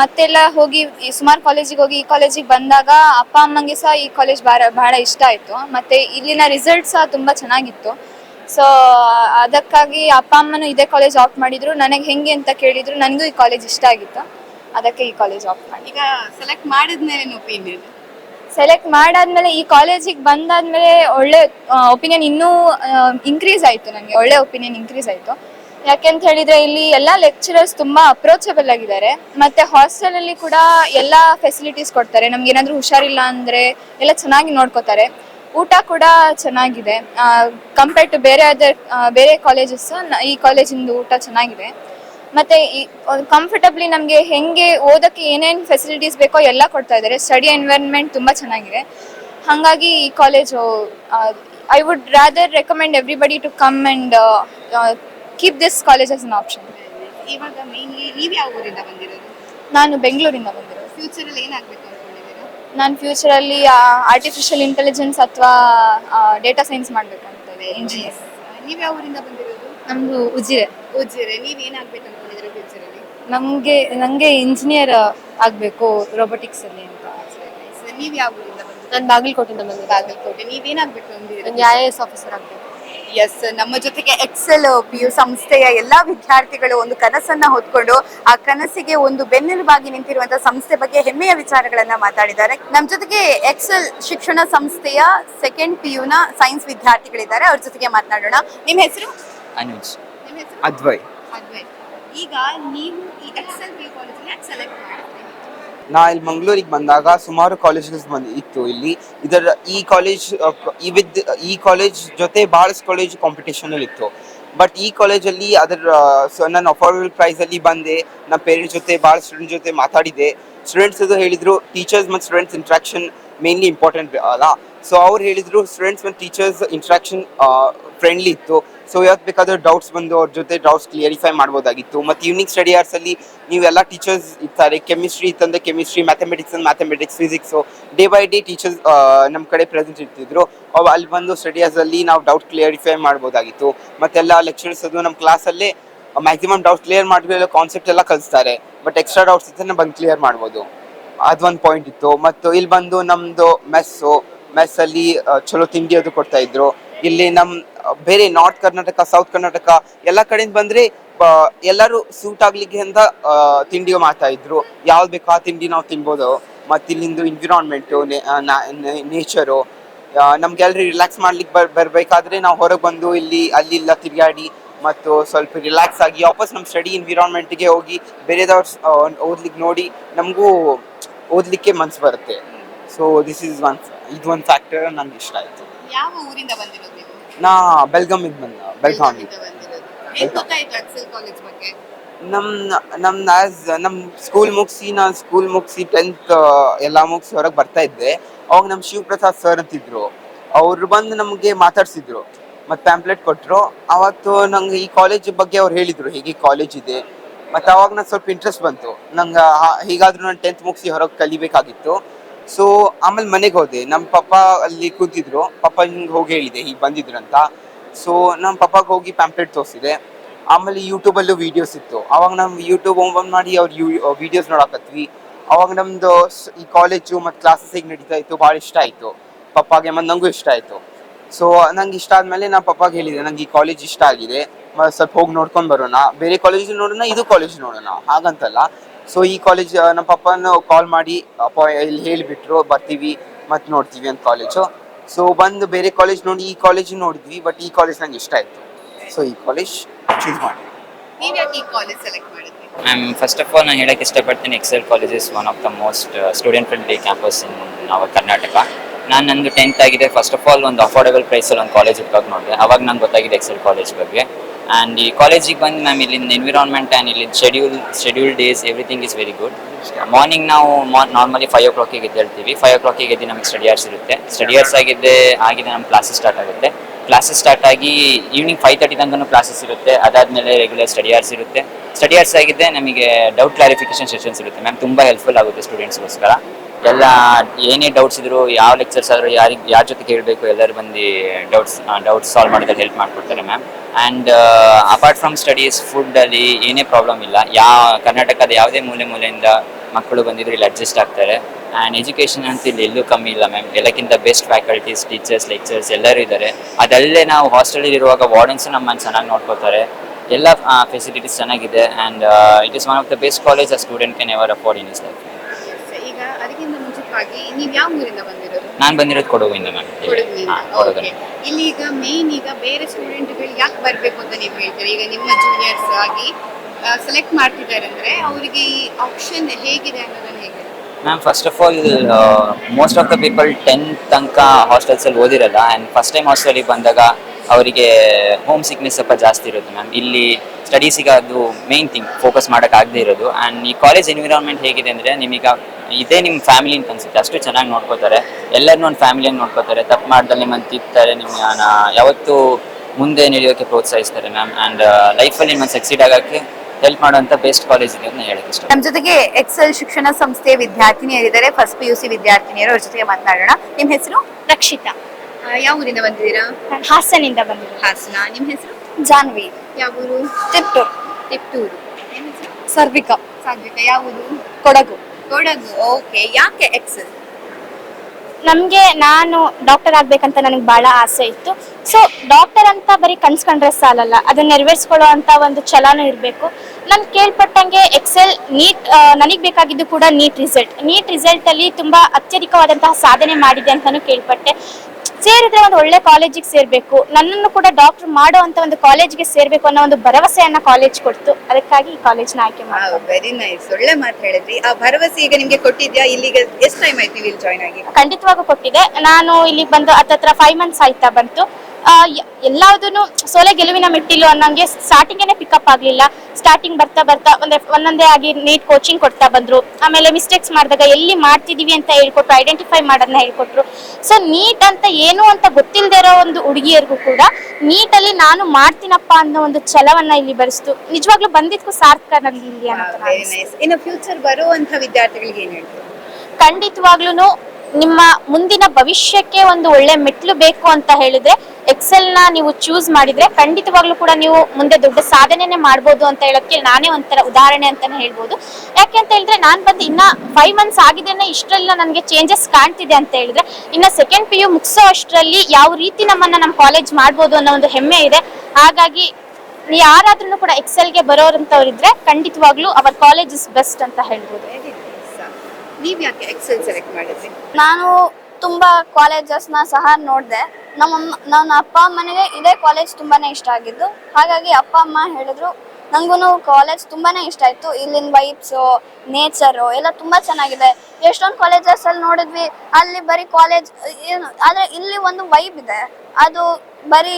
ಮತ್ತೆಲ್ಲ ಹೋಗಿ ಸುಮಾರು ಕಾಲೇಜಿಗೆ ಹೋಗಿ, ಈ ಕಾಲೇಜಿಗೆ ಬಂದಾಗ ಅಪ್ಪ, ಅಮ್ಮಂಗೆ ಸಹ ಈ ಕಾಲೇಜ್ ಭಾಳ ಬಹಳ ಇಷ್ಟ ಆಯಿತು. ಮತ್ತೆ ಇಲ್ಲಿನ ರಿಸಲ್ಟ್ ಸಹ ತುಂಬ ಚೆನ್ನಾಗಿತ್ತು. ಸೊ ಅದಕ್ಕಾಗಿ ಅಪ್ಪ, ಅಮ್ಮನೂ ಇದೇ ಕಾಲೇಜ್ ಆಫ್ ಮಾಡಿದ್ರು. ನನಗೆ ಹೆಂಗೆ ಅಂತ ಕೇಳಿದ್ರು ನನಗೂ ಈ ಕಾಲೇಜ್ ಇಷ್ಟ ಆಗಿತ್ತು. ಅದಕ್ಕೆ ಈ ಕಾಲೇಜ್ ಆಫ್ ಮಾಡಿ. ಈಗ ಸೆಲೆಕ್ಟ್ ಮಾಡಿದ್ಮೇಲೆ ಏನು ಒಪಿನಿಯನ್ ಸೆಲೆಕ್ಟ್ ಮಾಡಾದ್ಮೇಲೆ ಈ ಕಾಲೇಜಿಗೆ ಬಂದಾದ್ಮೇಲೆ ಒಳ್ಳೆ ಒಪಿನಿಯನ್ ಇನ್ನೂ ಇನ್ಕ್ರೀಸ್ ಆಯಿತು ನನಗೆ ಒಳ್ಳೆ ಒಪಿನಿಯನ್ ಇನ್ಕ್ರೀಸ್ ಆಯಿತು. ಯಾಕೆಂತ ಹೇಳಿದ್ರೆ ಇಲ್ಲಿ ಎಲ್ಲ ಲೆಕ್ಚರರ್ಸ್ ತುಂಬಾ ಅಪ್ರೋಚಬಲ್ ಆಗಿದ್ದಾರೆ. ಮತ್ತೆ ಹಾಸ್ಟೆಲ್ ಅಲ್ಲಿ ಕೂಡ ಎಲ್ಲ ಫೆಸಿಲಿಟೀಸ್ ಕೊಡ್ತಾರೆ. ನಮ್ಗೆ ಏನಾದ್ರೂ ಹುಷಾರಿಲ್ಲ ಅಂದ್ರೆ ಎಲ್ಲ ಚೆನ್ನಾಗಿ ನೋಡ್ಕೋತಾರೆ. ಊಟ ಕೂಡ ಚೆನ್ನಾಗಿದೆ. ಕಂಪೇರ್ ಟು ಬೇರೆ ಅದರ್ ಬೇರೆ ಕಾಲೇಜಸ್ ಈ ಕಾಲೇಜಿಂದು ಊಟ ಚೆನ್ನಾಗಿದೆ. ಮತ್ತೆ ಕಂಫರ್ಟಬ್ಲಿ ನಮಗೆ ಹೆಂಗೆ ಓದಕ್ಕೆ ಏನೇನು ಫೆಸಿಲಿಟೀಸ್ ಬೇಕೋ ಎಲ್ಲ ಕೊಡ್ತಾ ಇದ್ದಾರೆ ಸ್ಟಡಿ ಎನ್ವೈರನ್ಮೆಂಟ್ ತುಂಬ ಚೆನ್ನಾಗಿದೆ. ಹಾಗಾಗಿ ಈ college I would rather recommend everybody to come and keep this college as an option ಇವಾಗ ಮೇನ್ಲಿ ನೀವು ಯಾವ ಊರಿಂದ ಬಂದಿರೋದು? ನಾನು ಬೆಂಗಳೂರಿಂದ ಬಂದಿರೋದು. ಫ್ಯೂಚರಲ್ಲಿ ಏನಾಗಬೇಕು ಅನ್ಕೊಂಡಿದ್ದೀರಾ? ನಾನು ಫ್ಯೂಚರಲ್ಲಿ ಆರ್ಟಿಫಿಷಿಯಲ್ ಇಂಟೆಲಿಜೆನ್ಸ್ ಅಥವಾ ಡೇಟಾ ಸೈನ್ಸ್ ಮಾಡಬೇಕು ಅಂತ ಇದೆ ಇಂಜಿನಿಯರ್ ನೀವ್ ಯಾವ ಊರಿಂದ ಬಂದಿರೋದು? ನಮ್ದು ಉಜಿರೆ. ಉಜಿರೆ ನೀವ್ ಏನಾಗ್ಬೇಕು ಅನ್ಕೊಂಡಿದ್ರೆ ಫ್ಯೂಚರ್ ಅಲ್ಲಿ ನಮಗೆ ನಂಗೆ ಇಂಜಿನಿಯರ್ ಆಗ್ಬೇಕು ರೋಬೋಟಿಕ್ಸ್ ಅಲ್ಲಿ ಅಂತ. ಸರ್ ನೀವ್ ಯಾವ ಊರಿಂದ ನಾನು ಬಾಗಲಕೋಟೆಯಿಂದ ಬಂದಿದ್ದೆ ಬಾಗಲಕೋಟೆ ನೀವ್ ಏನಾಗ್ಬೇಕು ಅಂದಿದ್ದೀರಾ? ನನಗೆ ಐ ಎ ಎಸ್ ಆಫೀಸರ್ ಆಗಬೇಕು. ಎಸ್ ನಮ್ಮ ಜೊತೆಗೆ ಎಕ್ಸೆಲ್ ಪಿ ಯು ಸಂಸ್ಥೆಯ ಎಲ್ಲಾ ವಿದ್ಯಾರ್ಥಿಗಳು ಒಂದು ಕನಸನ್ನ ಹೊತ್ಕೊಂಡು ಆ ಕನಸಿಗೆ ಒಂದು ಬೆನ್ನೆಲುಬಾಗಿ ನಿಂತಿರುವಂತಹ ಸಂಸ್ಥೆ ಬಗ್ಗೆ ಹೆಮ್ಮೆಯ ವಿಚಾರಗಳನ್ನ ಮಾತಾಡಿದ್ದಾರೆ. ನಮ್ಮ ಜೊತೆಗೆ ಎಕ್ಸೆಲ್ ಶಿಕ್ಷಣ ಸಂಸ್ಥೆಯ ಸೆಕೆಂಡ್ ಪಿ ನ ಸೈನ್ಸ್ ವಿದ್ಯಾರ್ಥಿಗಳಿದ್ದಾರೆ. ಅವ್ರ ಜೊತೆಗೆ ಮಾತನಾಡೋಣ. ನಿಮ್ಮ ಹೆಸರು? ಅನುಜ್ ಅದ್ವೈ. ಈಗ ನೀವು ಈ ಎಕ್ಸೆಲ್ ಪಿ ಯು ಕಾಲೇಜಲ್ಲಿ ಯಾಕೆ ಸೆಲೆಕ್ಟ್ ಮಾಡಿದ್ರಿ ನಾ ಇಲ್ಲಿ ಮಂಗಳೂರಿಗೆ ಬಂದಾಗ ಸುಮಾರು ಕಾಲೇಜಸ್ ಬಂದ್ ಇತ್ತು ಇಲ್ಲಿ. ಇದರ ಈ ಕಾಲೇಜ್ ಈ ವಿದ್ ಈ ಕಾಲೇಜ್ ಜೊತೆ ಬಹಳಷ್ಟು ಕಾಲೇಜ್ ಕಾಂಪಿಟೇಷನ್ ಇತ್ತು. ಬಟ್ ಈ ಕಾಲೇಜಲ್ಲಿ ಅದರ ಸೊ ನನ್ನ ಅಫೋರ್ಡಬಲ್ ಪ್ರೈಸ್ ಅಲ್ಲಿ ಬಂದೆ. ನಮ್ಮ ಪೇರೆಂಟ್ಸ್ ಜೊತೆ ಭಾಳ ಸ್ಟೂಡೆಂಟ್ ಜೊತೆ ಮಾತಾಡಿದೆ. ಸ್ಟೂಡೆಂಟ್ಸ್ ಅದು ಹೇಳಿದ್ರು ಟೀಚರ್ಸ್ ಮತ್ತು ಸ್ಟೂಡೆಂಟ್ಸ್ ಇಂಟ್ರಾಕ್ಷನ್ ಮೇನ್ಲಿ ಇಂಪಾರ್ಟೆಂಟ್ ಅಲ್ಲ. ಸೊ ಅವ್ರು ಹೇಳಿದ್ರು ಸ್ಟೂಡೆಂಟ್ಸ್ ಮತ್ತು ಟೀಚರ್ಸ್ ಇಂಟ್ರಾಕ್ಷನ್ ಫ್ರೆಂಡ್ಲಿ ಇತ್ತು. ಸೊ ಯಾವ್ದು ಬೇಕಾದ್ರೆ ಡೌಟ್ಸ್ ಬಂದು ಅವ್ರ ಜೊತೆ ಡೌಟ್ಸ್ ಕ್ಲಿಯರಿಫೈ ಮಾಡ್ಬೋದಾಗಿತ್ತು. ಮತ್ತು ಈವ್ನಿಂಗ್ ಸ್ಟಡಿ ಅವರ್ಸಲ್ಲಿ ನೀವೆಲ್ಲ ಟೀಚರ್ಸ್ ಇರ್ತಾರೆ. ಕೆಮಿಸ್ಟ್ರಿ ಇತ್ತಂದ್ರೆ ಕೆಮಿಸ್ಟ್ರಿ ಮ್ಯಾಥಮೆಟಿಕ್ಸ್ ಅಂದ್ರೆ mathematics physics day by day teachers ನಮ್ಮ ಕಡೆ ಪ್ರೆಸೆಂಟ್ ಇರ್ತಿದ್ರು. ಅವ್ ಅಲ್ಲಿ ಬಂದು ಸ್ಟಡಿಯರ್ಸಲ್ಲಿ ನಾವು ಡೌಟ್ ಕ್ಲಿಯರಿಫೈ ಮಾಡ್ಬೋದಾಗಿತ್ತು. ಮತ್ತೆಲ್ಲ ಲೆಕ್ಚರ್ಸ್ ಅದು ನಮ್ಮ ಕ್ಲಾಸಲ್ಲೇ ಮ್ಯಾಕ್ಸಿಮಮ್ ಡೌಟ್ ಕ್ಲಿಯರ್ ಮಾಡಿದ್ರೆ ಕಾನ್ಸೆಪ್ಟ್ ಎಲ್ಲ ಕಲಿಸ್ತಾರೆ. ಬಟ್ ಎಕ್ಸ್ಟ್ರಾ ಡೌಟ್ಸ್ ಇದ್ದರೆ ಬಂದು ಕ್ಲಿಯರ್ ಮಾಡ್ಬೋದು. ಅದೊಂದು ಪಾಯಿಂಟ್ ಇತ್ತು. ಮತ್ತು ಇಲ್ಲಿ ಬಂದು ನಮ್ಮದು ಮೆಸ್ಸು ಮೆಸ್ಸಲ್ಲಿ ಚಲೋ ತಿಂಡಿ ಅದು ಕೊಡ್ತಾ ಇದ್ರು. ಇಲ್ಲಿ ನಮ್ ಬೇರೆ ನಾರ್ತ್ ಕರ್ನಾಟಕ ಸೌತ್ ಕರ್ನಾಟಕ ಎಲ್ಲ ಕಡೆಯಿಂದ ಬಂದ್ರೆ ಎಲ್ಲರೂ ಸೂಟ್ ಆಗ್ಲಿಕ್ಕೆ ಅಂತ ತಿಂಡಿ ಮಾಡ್ತಾ ಇದ್ರು. ಯಾವ್ದು ಬೇಕೋ ಆ ತಿಂಡಿ ನಾವು ತಿನ್ಬೋದು. ಮತ್ತೆ ಇಲ್ಲಿಂದು ಎನ್ವಿರಾನ್ಮೆಂಟು ನೇಚರು ನಮ್ಗೆ ಎಲ್ರಿ ರಿಲ್ಯಾಕ್ಸ್ ಮಾಡ್ಲಿಕ್ಕೆ ಬರ್, ಬರ್ಬೇಕಾದ್ರೆ ನಾವು ಹೊರಗೆ ಬಂದು ಇಲ್ಲಿ, ಅಲ್ಲಿ ಇಲ್ಲ ತಿರುಗಾಡಿ ಮತ್ತು ಸ್ವಲ್ಪ ರಿಲ್ಯಾಕ್ಸ್ ಆಗಿ ವಾಪಸ್ ನಮ್ಮ ಸ್ಟಡಿ ಎನ್ವಿರಾನ್ಮೆಂಟ್ಗೆ ಹೋಗಿ ಬೇರೆದವ್ರ ಓದ್ಲಿಕ್ಕೆ ನೋಡಿ ನಮಗೂ ಓದಲಿಕ್ಕೆ ಮನ್ಸು ಬರುತ್ತೆ. ಸೊ ದಿಸ್ ಇಸ್ ಒನ್ ಇದು ಒಂದು ಫ್ಯಾಕ್ಟರ್ ನನಗೆ ಇಷ್ಟ ಆಯ್ತು. ಯಾವ ಊರಿಂದ ಬಂದಿರೋದು ನೀವು? ನಾ ಬೆಲ್ಗಮಿಗೆ ಬಂದ ಬೆಲ್ಗಾವಿ ಬೆಳಗಾವಿಯಿಂದ ಬಂದಿರೋದು. ಗೊತ್ತಾಯ್ತು ಕಾಲೇಜ್ ಬಗ್ಗೆ? ನಮ್ ನಮ್ ನಾಸ್ ನಮ್ ಸ್ಕೂಲ್ ಮುಗಿಸಿ ನಾ ಸ್ಕೂಲ್ ಮುಗಿಸಿ ಟೆಂತ್ ಎಲ್ಲ ಮುಗಿಸಿ ಹೊರಗೆ ಬರ್ತಾ ಇದ್ದೆ. ಅವಾಗ ನಮ್ ಶಿವಪ್ರಸಾದ್ ಸರ್ ಅಂತಿದ್ರು. ಅವ್ರು ಬಂದು ನಮಗೆ ಮಾತಾಡ್ಸಿದ್ರು. ಮತ್ತೆ ಪ್ಯಾಂಪ್ಲೆಟ್ ಕೊಟ್ಟರು ಅವತ್ತು ನಂಗೆ ಈ ಕಾಲೇಜ್ ಬಗ್ಗೆ ಅವ್ರು ಹೇಳಿದ್ರು ಹೀಗೆ ಕಾಲೇಜ್ ಇದೆ. ಮತ್ತೆ ಅವಾಗ ನಂಗೆ ಸ್ವಲ್ಪ ಇಂಟ್ರೆಸ್ಟ್ ಬಂತು. ನಂಗೆ ಹೀಗಾದ್ರೂ ನಾನು ಟೆಂತ್ ಮುಗಿಸಿ ಹೊರಗೆ ಕಲಿಬೇಕಾಗಿತ್ತು. ಸೊ ಆಮೇಲೆ ಮನೆಗೆ ಹೋದೆ. ನಮ್ಮ ಪಪ್ಪ ಅಲ್ಲಿ ಕೂತಿದ್ರು. ಪಪ್ಪ ಹಿಂಗೆ ಹೋಗಿ ಹೇಳಿದೆ, ಹೀಗೆ ಬಂದಿದ್ರಂತ ಸೊ ನಮ್ಮ ಪಪ್ಪಗೆ ಹೋಗಿ ಪ್ಯಾಂಪ್ಲೆಟ್ ತೋರಿಸಿದೆ. ಆಮೇಲೆ ಯೂಟ್ಯೂಬಲ್ಲೂ ವೀಡಿಯೋಸ್ ಇತ್ತು. ಅವಾಗ ನಮ್ಮ ಯೂಟ್ಯೂಬ್ ಓಪನ್ ಮಾಡಿ ಅವ್ರ ಯೂ ವೀಡಿಯೋಸ್ ನೋಡಾಕತ್ವಿ. ಅವಾಗ ನಮ್ಮದು ಈ ಕಾಲೇಜು ಮತ್ತು ಕ್ಲಾಸಸ್ ಹೇಗೆ ನಡೀತಾ ಇತ್ತು ಭಾಳ ಇಷ್ಟ ಆಯಿತು. ಪಪ್ಪಾಗೆ ಮತ್ತು ನಂಗೂ ಇಷ್ಟ ಆಯಿತು. ಸೊ ನಂಗೆ ಇಷ್ಟ ಆದಮೇಲೆ ನಾನು ಪಪ್ಪಾಗೆ ಹೇಳಿದೆ, ನಂಗೆ ಈ ಕಾಲೇಜ್ ಇಷ್ಟ ಆಗಿದೆ. ಸ್ವಲ್ಪ ಹೋಗಿ ನೋಡ್ಕೊಂಡು ಬರೋಣ. ಬೇರೆ ಕಾಲೇಜ್ ನೋಡೋಣ, ಇದು ಕಾಲೇಜ್ ನೋಡೋಣ. ಹಾಗಂತಲ್ಲ. ಸೊ ಈ ಕಾಲೇಜ್ ನಮ್ಮ ಪಪ್ಪನ ಕಾಲ್ ಮಾಡಿ ಅಪ್ಪ ಇಲ್ಲಿ ಹೇಳಿಬಿಟ್ರು ಬರ್ತೀವಿ ಮತ್ತೆ ನೋಡ್ತೀವಿ ಅಂತ ಕಾಲೇಜು ಸೊ ಬಂದು ಬೇರೆ ಕಾಲೇಜ್ ನೋಡಿ ಈ ಕಾಲೇಜ್ ನೋಡಿದ್ವಿ ಬಟ್ ಈ ಕಾಲೇಜ್ ನಂಗೆ ಇಷ್ಟ ಆಯ್ತು. ಸೊ ಈ ಕಾಲೇಜ್ ಚೂಸ್ ಮಾಡಿ. ನೀವ್ ಯಾಕೆ ಈ ಕಾಲೇಜ್ ಸೆಲೆಕ್ಟ್ ಮಾಡಿದ್ರಿ? ಮ್ಯಾಮ್ ಫಸ್ಟ್ ಆಫ್ ಆಲ್ ನಾನು ಹೇಳಕ್ಕೆ ಇಷ್ಟಪಡ್ತೀನಿ Excel college is one of the most student friendly campus in our Karnataka ನಾನು ನಂದು ಟೆಂತ್ ಆಗಿದೆ. ಫಸ್ಟ್ ಆಫ್ ಆಲ್ ಒಂದು ಅಫೋರ್ಡಬಲ್ ಪ್ರೈಸಲ್ಲಿ ಒಂದು ಕಾಲೇಜ್ ಹುಡುಕಾಗ ನೋಡಿದೆ. ಅವಾಗ ನಂಗೆ ಗೊತ್ತಾಗಿದೆ ಎಕ್ಸೆಲ್ ಕಾಲೇಜ್ ಬಗ್ಗೆ. ಆ್ಯಂಡ್ ಈ ಕಾಲೇಜಿಗೆ ಬಂದು ಮ್ಯಾಮ್ ಇಲ್ಲಿಂದ ಎನ್ವಿರಾನ್ಮೆಂಟ್ ಆ್ಯಂಡ್ ಇಲ್ಲಿ schedule schedule days everything is very good morning ನಾವು ನಾರ್ಮಲಿ ಫೈವ್ ಓ ಕ್ಲಾಕಿಗೆ ಎದ್ದೇಳ್ತೀವಿ. ಫೈವ್ ಓ ಕ್ಲಾಕಿಗೆ ಎದ್ದು ನಮಗೆ ಸ್ಟಡಿ ಅವರ್ಸ್ ಇರುತ್ತೆ. ಸ್ಟಡಿ ಅವರ್ಸ್ ಆಗಿದ್ದೆ ಆಗಿದೆ ನಮ್ಮ ಕ್ಲಾಸಸ್ ಸ್ಟಾರ್ಟ್ ಆಗುತ್ತೆ. ಕ್ಲಾಸಸ್ ಸ್ಟಾರ್ಟ್ ಆಗಿ ಈವ್ನಿಂಗ್ ಫೈವ್ ತರ್ಟಿ ತನಕ ಕ್ಲಾಸಸ್ ಇರುತ್ತೆ. ಅದಾದಮೇಲೆ ರೆಗ್ಯುಲರ್ ಸ್ಟಡಿ ಅವರ್ಸ್ ಇರುತ್ತೆ. ಸ್ಟಡಿ ಅವರ್ಸ್ ಆಗಿದ್ದೆ ನಮಗೆ ಡೌಟ್ ಕ್ಲಾರಿಫಿಕೇಶನ್ ಸೆಷನ್ಸ್ ಇರುತ್ತೆ. ಮ್ಯಾಮ್ ತುಂಬ ಹೆಲ್ಪ್ಫುಲ್ ಆಗುತ್ತೆ ಸ್ಟೂಡೆಂಟ್ಸ್ಗೋಸ್ಕರ ಎಲ್ಲ ಏನೇ ಡೌಟ್ಸ್ ಇದ್ರು ಯಾವ ಲೆಕ್ಚರ್ಸ್ ಆದರೂ ಯಾರಿಗೆ, ಯಾರ ಜೊತೆ ಕೇಳಬೇಕು, ಎಲ್ಲರೂ ಬಂದು ಡೌಟ್ಸ್ ಡೌಟ್ಸ್ ಸಾಲ್ವ್ ಮಾಡೋದ್ರಲ್ಲಿ ಹೆಲ್ಪ್ ಮಾಡಿಕೊಡ್ತಾರೆ ma'am and apart from studies ಫುಡ್ಡಲ್ಲಿ ಏನೇ ಪ್ರಾಬ್ಲಮ್ ಇಲ್ಲ. ಯಾವ ಕರ್ನಾಟಕದ ಯಾವುದೇ ಮೂಲೆ ಮೂಲೆಯಿಂದ ಮಕ್ಕಳು ಬಂದಿದ್ರು ಇಲ್ಲಿ ಅಡ್ಜಸ್ಟ್ ಆಗ್ತಾರೆ. ಆ್ಯಂಡ್ ಎಜುಕೇಷನ್ ಅಂತ ಇಲ್ಲಿ ಎಲ್ಲೂ ಕಮ್ಮಿ ಇಲ್ಲ ಮ್ಯಾಮ್ ಎಲ್ಲಕ್ಕಿಂತ ಬೆಸ್ಟ್ ಫ್ಯಾಕಲ್ಟೀಸ್ ಟೀಚರ್ಸ್ ಲೆಕ್ಚರ್ಸ್ ಎಲ್ಲರೂ ಇದ್ದಾರೆ. ಅದಲ್ಲೇ ನಾವು ಹಾಸ್ಟೆಲಲ್ಲಿ ಇರುವಾಗ ವಾರ್ಡನ್ಸ್ ನಮ್ಮನ್ನು ಚೆನ್ನಾಗಿ ನೋಡ್ಕೋತಾರೆ. ಎಲ್ಲ ಫೆಸಿಲಿಟೀಸ್ ಚೆನ್ನಾಗಿದೆ. And it is one of the best college a student can ever afford in his life ಅದಕ್ಕಿಂತ ನೀವು ಯಾವ ಊರಿಂದ ಬಂದಿರೋದು? ನಾನು ಬಂದಿರೋದು ಕೊಡಗುವಿಂದ ಮ್ಯಾಮ್ ಕೊಡಗಿನಿಂದ ಇಲ್ಲಿ ಈಗ ಮೇನ್ ಈಗ ಬೇರೆ ಸ್ಟೂಡೆಂಟ್ಗಳು ಯಾಕೆ ಬರಬೇಕು ಅಂತ ನೀವು ಹೇಳ್ತೀರಿ? ಈಗ ನಿಮ್ಮ ಜೂನಿಯರ್ಸ್ ಆಗಿ ಸೆಲೆಕ್ಟ್ ಮಾಡ್ತಿದ್ದಾರೆ ಅಂದ್ರೆ ಅವರಿಗೆ ಈ ಆಪ್ಷನ್ ಹೇಗಿದೆ ಅನ್ನೋದನ್ನ ಹೇಗೆ? Ma'am first of all most of the people tenth ತನಕ ಹಾಸ್ಟೆಲ್ಸಲ್ಲಿ ಓದಿರಲ್ಲ. ಆ್ಯಂಡ್ ಫಸ್ಟ್ ಟೈಮ್ ಹಾಸ್ಟೆಲಿಗೆ ಬಂದಾಗ ಅವರಿಗೆ ಹೋಮ್ ಸಿಕ್ನೆಸ್ ಸ್ವಲ್ಪ ಜಾಸ್ತಿ ಇರುತ್ತೆ ಮ್ಯಾಮ್ ಇಲ್ಲಿ ಸ್ಟಡೀಸಿಗೆ ಅದು ಮೇನ್ ಥಿಂಗ್ ಫೋಕಸ್ ಮಾಡೋಕ್ಕಾಗದೇ ಇರೋದು. ಆ್ಯಂಡ್ ಈ ಕಾಲೇಜ್ ಎನ್ವಿರಾನ್ಮೆಂಟ್ ಹೇಗಿದೆ ಅಂದರೆ ನಿಮಗೆ ಇದೇ ನಿಮ್ಮ ಫ್ಯಾಮಿಲಿ ಅಂತ ಅನ್ಸುತ್ತೆ. ಅಷ್ಟು ಚೆನ್ನಾಗಿ ನೋಡ್ಕೋತಾರೆ. ಎಲ್ಲರನ್ನೂ ಒಂದು ಫ್ಯಾಮಿಲಿಯನ್ನು ನೋಡ್ಕೋತಾರೆ. ತಪ್ಪು ಮಾಡ್ದಲ್ಲಿ ನಿಮ್ಮನ್ನು ತಿಕ್ತಾರೆ ನಿಮ್ಮನ್ನ ಯಾವತ್ತೂ ಮುಂದೆ ನಡೆಯೋಕ್ಕೆ ಪ್ರೋತ್ಸಾಹಿಸ್ತಾರೆ ಮ್ಯಾಮ್ ಆ್ಯಂಡ್ ಲೈಫಲ್ಲಿ ನಿಮ್ಮನ್ನು ಸಕ್ಸೀಡ್ ಆಗೋಕ್ಕೆ ಹೆಲ್ಪ್ ಮಾಡುವಂತ ಬೆಸ್ಟ್ ಕಾಲೇಜ್ ಇದೆ ಅಂತ ಹೇಳಕ್ಕೆ ಇಷ್ಟ ನಮ್ಮ ಜೊತೆಗೆ ಎಕ್ಸೆಲ್ ಶಿಕ್ಷಣ ಸಂಸ್ಥೆ ವಿದ್ಯಾರ್ಥಿನಿಯರಿದ್ದಾರೆ. ಫಸ್ಟ್ ಪಿ ಯು ಸಿ ವಿದ್ಯಾರ್ಥಿನಿಯರು ಅವ್ರ ಜೊತೆಗೆ ಮಾತನಾಡೋಣ. ನಿಮ್ಮ ಹೆಸರು? ರಕ್ಷಿತಾ. ಯಾವ ಊರಿಂದ ಬಂದಿದ್ದೀರಾ? ನಾನು ಹಾಸನಿಂದ ಬಂದಿದ್ದೀನಿ. ಹಾಸನ. ನಿಮ್ಮ ಹೆಸರು? ಜಾನ್ವಿ. ಯಾವ ಊರು? ತಿಪ್ಟೂರ್. ತಿಪ್ಟೂರು. ನಿಮ್ ಹೆಸರು? ಸರ್ವಿಕಾ ಯಾವ ಊರು? ಕೊಡಗು. ಕೊಡಗು. ಓಕೆ. ಯಾಕೆ ಎಕ್ಸೆಲ್ ನಮಗೆ ನಾನು ಡಾಕ್ಟರ್ ಆಗ್ಬೇಕಂತ ನನಗೆ ಬಹಳ ಆಸೆ ಇತ್ತು. ಸೊ ಡಾಕ್ಟರ್ ಅಂತ ಬರೀ ಕನ್ಸ್ಕೊಂಡ್ರೆ ಸಾಲಲ್ಲ. ಅದನ್ನ ನೆರವೇರಿಸ್ಕೊಳ್ಳೋ ಅಂತ ಒಂದು ಛಲನೂ ಇರಬೇಕು. ನಾನು ಕೇಳ್ಪಟ್ಟಂಗೆ ಎಕ್ಸೆಲ್ ನೀಟ್ ನನಗೆ ಬೇಕಾಗಿದ್ದು ಕೂಡ ನೀಟ್ ರಿಸಲ್ಟ್ ನೀಟ್ ರಿಸಲ್ಟ್ ಅಲ್ಲಿ ತುಂಬಾ ಅತ್ಯಧಿಕವಾದಂತಹ ಸಾಧನೆ ಮಾಡಿದೆ ಅಂತಾನು ಕೇಳ್ಪಟ್ಟೆ. ಸೇರಿದ್ರೆ ಒಂದು ಒಳ್ಳೆ ಕಾಲೇಜಿಗೆ ಸೇರ್ಬೇಕು. ನನ್ನನ್ನು ಕೂಡ ಡಾಕ್ಟರ್ ಮಾಡೋ ಅಂತ ಒಂದು ಕಾಲೇಜ್ಗೆ ಸೇರ್ಬೇಕು ಅನ್ನೋ ಒಂದು ಭರವಸೆಯನ್ನ ಕಾಲೇಜ್ ಕೊಡ್ತು. ಅದಕ್ಕಾಗಿ ಈ ಕಾಲೇಜ್ನ ಆಯ್ಕೆ ಮಾಡಿ ವೆರಿ ನೈಸ್ ಒಳ್ಳೆ ಮಾತು ಹೇಳಿದ್ರಿ. ಆ ಭರವಸೆ ಈಗ ನಿಮ್ಗೆ ಕೊಟ್ಟಿದ್ಯಾ? ಇಲ್ಲಿಗೆ ಎಷ್ಟು ಟೈಮ್ ಆಯ್ತು ಇಲ್ಲಿ ಜಾಯ್ನ್ ಆಗಿ? ಖಂಡಿತವಾಗೂ ಕೊಟ್ಟಿದೆ. ನಾನು ಇಲ್ಲಿಗೆ ಬಂದು ಹತ್ತತ್ರ ಫೈವ್ ಮಂತ್ಸ್ ಆಯ್ತಾ ಬಂತು. ಎಲ್ಲಾವುದನ್ನು ಸೋಲೆ ಗೆಲುವಿನ ಮೆಟ್ಟಿಲು ಅನ್ನಂಗೆ ಸ್ಟಾರ್ಟಿಂಗೇನೆ ಪಿಕಪ್ ಆಗಲಿಲ್ಲ. ಸ್ಟಾರ್ಟಿಂಗ್ ಬರ್ತಾ ಬರ್ತಾ ಒಂದೇ ಒಂದೊಂದೇ ಆಗಿ ನೀಟ್ ಕೋಚಿಂಗ್ ಕೊಡ್ತಾ ಬಂದ್ರು. ಆಮೇಲೆ ಮಿಸ್ಟೇಕ್ಸ್ ಮಾಡಿದಾಗ ಎಲ್ಲಿ ಮಾಡ್ತಿದೀವಿ ಅಂತ ಹೇಳ್ಕೊಟ್ರು ಐಡೆಂಟಿಫೈ ಮಾಡೋದನ್ನ ಹೇಳ್ಕೊಟ್ರು. ಸೊ ನೀಟ್ ಅಂತ ಏನು ಅಂತ ಗೊತ್ತಿಲ್ಲದೆ ಇರೋ ಒಂದು ಹುಡುಗಿಯರಿಗೂ ಕೂಡ ನೀಟಲ್ಲಿ ನಾನು ಮಾಡ್ತೀನಪ್ಪ ಅನ್ನೋ ಒಂದು ಛಲವನ್ನ ಇಲ್ಲಿ ಬರೆಸ್ತು. ನಿಜವಾಗ್ಲೂ ಬಂದಿದ್ಕು ಸಾರ್ಥಕ ನನಗೆ ಇಲ್ಲಿ ಅಂತ ಇನ್ನು ಫ್ಯೂಚರ್ ಬರುವಂತ ವಿದ್ಯಾರ್ಥಿಗಳಿಗೆ ಏನ್ ಹೇಳ್ತೀವಿ ಖಂಡಿತವಾಗ್ಲೂ ನಿಮ್ಮ ಮುಂದಿನ ಭವಿಷ್ಯಕ್ಕೆ ಒಂದು ಒಳ್ಳೆ ಮೆಟ್ಲು ಬೇಕು ಅಂತ ಹೇಳಿದ್ರೆ ಎಕ್ಸೆಲ್ನ ನೀವು ಚೂಸ್ ಮಾಡಿದ್ರೆ ಖಂಡಿತವಾಗ್ಲೂ ಕೂಡ ನೀವು ಮುಂದೆ ದೊಡ್ಡ ಸಾಧನೆನೆ ಮಾಡ್ಬೋದು ಅಂತ ಹೇಳೋಕ್ಕೆ ನಾನೇ ಒಂಥರ ಉದಾಹರಣೆ ಅಂತಾನೆ ಹೇಳ್ಬೋದು. ಯಾಕೆ ಅಂತ ಹೇಳಿದ್ರೆ ನಾನ್ ಬಂದು ಇನ್ನ ಫೈವ್ ಮಂತ್ಸ್ ಆಗಿದ್ದೇನೆ ಇಷ್ಟರಲ್ಲಿ ನನಗೆ ಚೇಂಜಸ್ ಕಾಣ್ತಿದೆ ಅಂತ ಹೇಳಿದ್ರೆ ಇನ್ನ ಸೆಕೆಂಡ್ ಪಿ ಯು ಮುಗಿಸೋ ಅಷ್ಟರಲ್ಲಿ ಯಾವ ರೀತಿ ನಮ್ಮನ್ನ ನಮ್ಮ ಕಾಲೇಜ್ ಮಾಡ್ಬೋದು ಅನ್ನೋ ಒಂದು ಹೆಮ್ಮೆ ಇದೆ. ಹಾಗಾಗಿ ಯಾರಾದ್ರೂ ಕೂಡ ಎಕ್ಸೆಲ್ಗೆ ಬರೋರಂತವ್ರಿದ್ರೆ ಖಂಡಿತವಾಗ್ಲೂ ಅವರ್ ಕಾಲೇಜ್ ಇಸ್ ಬೆಸ್ಟ್ ಅಂತ ಹೇಳ್ಬೋದು. ನೀವ್ ಯಾಕೆ ಎಕ್ಸೆಲ್ ಸೆಲೆಕ್ಟ್ ಮಾಡಿದ್ರಿ? ನಾನು ತುಂಬಾ ಕಾಲೇಜಸ್ನ ಸಹ ನೋಡಿದೆ. ನಮ್ಮ ನನ್ನ ಅಪ್ಪ ಅಮ್ಮನಿಗೆ ಇದೇ ಕಾಲೇಜ್ ತುಂಬಾನೇ ಇಷ್ಟ ಆಗಿದ್ದು. ಹಾಗಾಗಿ ಅಪ್ಪ, ಅಮ್ಮ ಹೇಳಿದ್ರು ನನಗೂ ಕಾಲೇಜ್ ತುಂಬಾನೇ ಇಷ್ಟ ಆಯ್ತು. ಇಲ್ಲಿನ ವೈಬ್ಸು ನೇಚರು ಎಲ್ಲ ತುಂಬಾ ಚೆನ್ನಾಗಿದೆ. ಎಷ್ಟೊಂದು ಕಾಲೇಜಸ್ ಅಲ್ಲಿ ನೋಡಿದ್ವಿ. ಅಲ್ಲಿ ಬರೀ ಕಾಲೇಜ್ ಏನು, ಆದ್ರೆ ಇಲ್ಲಿ ಒಂದು ವೈಬ್ ಇದೆ. ಅದು ಬರೀ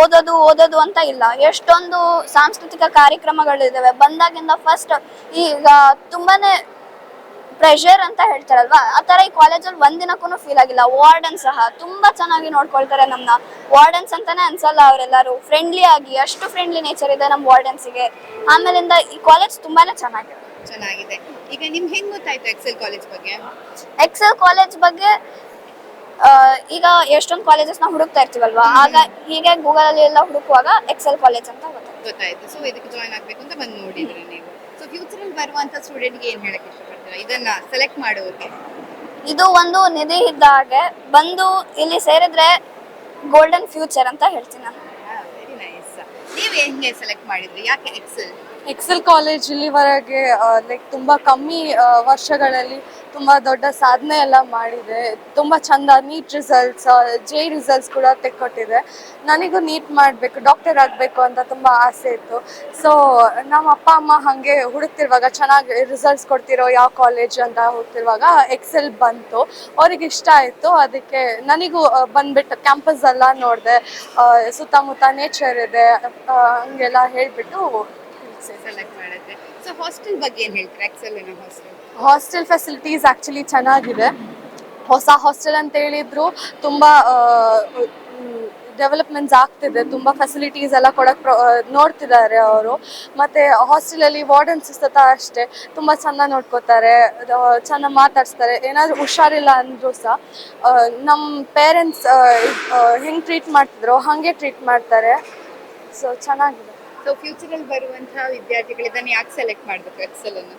ಓದೋದು ಓದೋದು ಅಂತ ಇಲ್ಲ. ಎಷ್ಟೊಂದು ಸಾಂಸ್ಕೃತಿಕ ಕಾರ್ಯಕ್ರಮಗಳಿದಾವೆ. ಬಂದಾಗಿಂದ ಫಸ್ಟ್ ಈಗ ತುಂಬಾನೇ ಪ್ರೆಷರ್ ಅಂತ ಹೇಳ್ತಾರಲ್ವಾ? ಆ ತರ ಈ ಕಾಲೇಜಲ್ಲಿ ಒಂದಿನಕ್ಕೂ ಫೀಲ್ ಆಗಿಲ್ಲ. ವಾರ್ಡನ್ ಸಹ ತುಂಬಾ ಚೆನ್ನಾಗಿ ನೋಡ್ಕೊಳ್ತಾರೆ ನಮ್ಮನ್ನ ವಾರ್ಡನ್ಸ್ ಅಂತಾನೆ ಅನ್ಸಲ್ಲ ಅವರೆಲ್ಲರೂ. ಫ್ರೆಂಡ್ಲಿ ಆಗಿ ಅಷ್ಟು ಫ್ರೆಂಡ್ಲಿ ನೇಚರ್ ಇದೆ ನಮ್ಮ ವಾರ್ಡನ್ಸಿಗೆ ಆಮೇಲಿಂದ ಈ ಕಾಲೇಜ್ ತುಂಬಾನೇ ಚೆನ್ನಾಗಿದೆ. ಚೆನ್ನಾಗಿದೆ. ಈಗ ನಿಮ್ ಹೆಂಗ್ ಗೊತ್ತಾಯ್ತು ಎಕ್ಸೆಲ್ ಕಾಲೇಜ್ ಬಗ್ಗೆ? ಎಕ್ಸೆಲ್ ಕಾಲೇಜ್ ಬಗ್ಗೆ ಈಗ ಎಷ್ಟೊಂದು ನಾವು ಹುಡುಕ್ತಾ ಇರ್ತೀವಲ್ವಾ? ಆಗ ಹೀಗೆ ಗೂಗಲ್ ಅಲ್ಲಿ ಎಲ್ಲ ಹುಡುಕುವಾಗ ಎಕ್ಸೆಲ್ ಕಾಲೇಜ್ ಅಂತ ಗೊತ್ತಾಯ್ತು. ಸೊ ಇದಕ್ಕೆ ಜಾಯ್ನ್ ಆಗ್ಬೇಕು ಅಂತ ಬಂದು ನೋಡಿದ್ರಿ ನೀವು. ಫ್ಯೂಚರ್ ಅಲ್ಲಿ ಬರುವಂತ ಸ್ಟೂಡೆಂಟ್ಗೆ ಏನ್ ಹೇಳಕ್ ಇಷ್ಟಪಡ್ತೀವಿ ಇದನ್ನ ಸೆಲೆಕ್ಟ್ ಮಾಡೋರಿಗೆ. ಇದು ಒಂದು ನಿಧಿ ಇದ್ದಾಗ ಹಾಗೆ ಬಂದು ಇಲ್ಲಿ ಸೇರಿದ್ರೆ ಗೋಲ್ಡನ್ ಫ್ಯೂಚರ್ ಅಂತ ಹೇಳ್ತೀನಿ. ನಾನು ವೆರಿ ನೈಸ್ ನೀವ್ ಹೆಂಗೆ ಸೆಲೆಕ್ಟ್ ಮಾಡಿದ್ರಿ? ಯಾಕೆ ಎಕ್ಸೆಲ್ ಎಕ್ಸೆಲ್ ಕಾಲೇಜ್ ಇಲ್ಲಿವರೆಗೆ ಲೈಕ್ ತುಂಬ ಕಮ್ಮಿ ಆ, ವರ್ಷಗಳಲ್ಲಿ ತುಂಬ ದೊಡ್ಡ ಸಾಧನೆ ಎಲ್ಲ ಮಾಡಿದೆ. ತುಂಬ ಚಂದ ನೀಟ್ ರಿಸಲ್ಟ್ಸ್ ಜೆ ರಿಸಲ್ಟ್ಸ್ ಕೂಡ ತೆಕ್ಕೊಟ್ಟಿದೆ. ನನಗೂ ನೀಟ್ ಮಾಡಬೇಕು ಡಾಕ್ಟರ್ ಆಗಬೇಕು ಅಂತ ತುಂಬ ಆಸೆ ಇತ್ತು. ಸೊ ನಮ್ಮ ಅಪ್ಪ, ಅಮ್ಮ ಹಾಗೆ ಹುಡುಕ್ತಿರುವಾಗ, ಚೆನ್ನಾಗಿ ರಿಸಲ್ಟ್ಸ್ ಕೊಡ್ತಿರೋ ಯಾವ ಕಾಲೇಜ್ ಅಂತ ಹೋಗ್ತಿರುವಾಗ ಎಕ್ಸೆಲ್ ಬಂತು. ಅವ್ರಿಗೆ ಇಷ್ಟ ಆಯಿತು. ಅದಕ್ಕೆ ನನಗೂ ಬಂದ್ಬಿಟ್ಟು ಕ್ಯಾಂಪಸ್ ಎಲ್ಲ ನೋಡಿದೆ ಸುತ್ತಮುತ್ತ ನೇಚರ್ ಇದೆ ಹಂಗೆಲ್ಲ ಹೇಳಿಬಿಟ್ಟು ಹಾಸ್ಟೆಲ್ ಫೆಸಿಲಿಟೀಸ್ ಆ್ಯಕ್ಚುಲಿ ಚೆನ್ನಾಗಿದೆ. ಹೊಸ ಹಾಸ್ಟೆಲ್ ಅಂತ ಹೇಳಿದ್ರು ತುಂಬ ಡೆವಲಪ್ಮೆಂಟ್ಸ್ ಆಗ್ತಿದೆ. ತುಂಬ ಫೆಸಿಲಿಟೀಸ್ ಎಲ್ಲ ಕೊಡಕ್ಕೆ ಪ್ರ ನೋಡ್ತಿದ್ದಾರೆ ಅವರು. ಮತ್ತು ಹಾಸ್ಟೆಲಲ್ಲಿ ವಾರ್ಡನ್ಸ್ ಸತ ಅಷ್ಟೇ. ತುಂಬ ಚೆಂದ ನೋಡ್ಕೋತಾರೆ ಚೆನ್ನಾಗಿ ಮಾತಾಡಿಸ್ತಾರೆ. ಏನಾದರೂ ಹುಷಾರಿಲ್ಲ ಅಂದರೂ ಸಹ ನಮ್ಮ ಪೇರೆಂಟ್ಸ್ ಹೆಂಗ್ ಟ್ರೀಟ್ ಮಾಡ್ತಿದ್ರು ಹಾಗೆ ಟ್ರೀಟ್ ಮಾಡ್ತಾರೆ. ಸೊ ಚೆನ್ನಾಗಿದೆ. ಸೊ ಫ್ಯೂಚರ್ ಅಲ್ಲಿ ಬರುವಂತಹ ವಿದ್ಯಾರ್ಥಿಗಳು ಇದನ್ನು ಯಾಕೆ ಸೆಲೆಕ್ಟ್ ಮಾಡಬೇಕು ಎಕ್ಸೆಲ್ ಅನ್ನು?